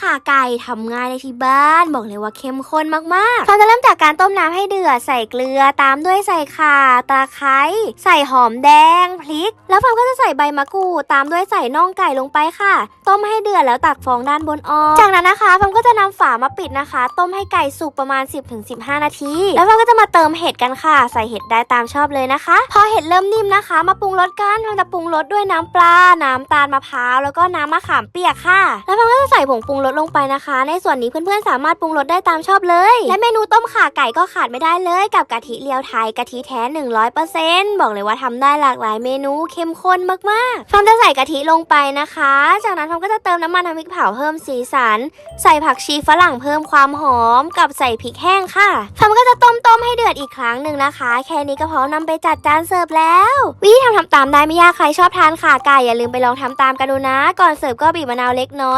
ข่าไก่ทำง่ายในที่บ้าน บอกเลยว่าเข้มข้นมากๆเราจะเริ่มจากการต้มน้ำให้เดือดใส่เกลือตามด้วยใส่ข่าตะไคร้ใส่หอมแดงพริก แล้วฟางก็จะใส่ใบมะกรูดตามด้วยใส่น่องไก่ลงไปค่ะ ต้มให้เดือดแล้วตักฟองด้านบนออก จากนั้นนะคะฟางก็จะ นำฝามาปิดนะคะ ต้มให้ไก่สุกประมาณ 10-15 นาที แล้วฟางก็จะมาเติมเห็ดกันค่ะ ใส่เห็ดได้ตามชอบเลยนะคะ พอเห็ดเริ่มนิ่มนะคะ มาปรุงรสกันฟาจะปรุงรสด้วยน้ำปลา น้ำตาลมะพร้าว แล้วก็น้ำมะขามเปียกค่ะ แล้วฟางก็จะใส่ผงปรุงรสลงไปนะคะ ในส่วนนี้เพื่อนๆสามารถปรุงรสได้ตามชอบเลย และเมนูต้มข่าไก่ก็ขาดไม่ได้เลยกับกะทิเลียวไทยกะทิแท้ 100%บอกเลยว่าทำได้หลากหลายเมนูเข้มข้นมากๆฟางจะใส่กะทิลงไปนะคะ จากนั้นฟางก็จะเติมน้ำมันน้ำพริกเผาเพิ่มสีสัน ใส่ผักชีฝรั่งเพิ่มความหอมกับใส่พริกแห้งค่ะฟาก็จะต้มต้มๆให้เดือดอีกครั้งหนึ่งนะคะ แค่นี้ก็พร้อมนำไปจัดจานเสิร์ฟแล้ว วิธีทำทำตามได้ไม่ยากใครชอบทานข่าไก่อย่าลืมไปลองทำตามกันดูนะ ก่อนเสิร์ฟก็บีบมะนาวเล็กน้อย